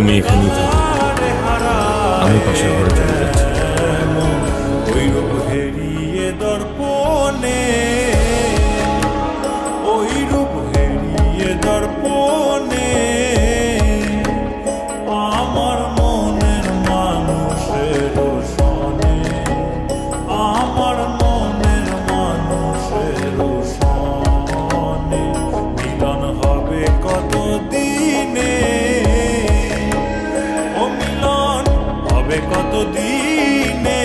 তুমি এখানেই থাকো। আমি পাশের ঘরে চলে যাচ্ছি। ওই রূপ Με το τι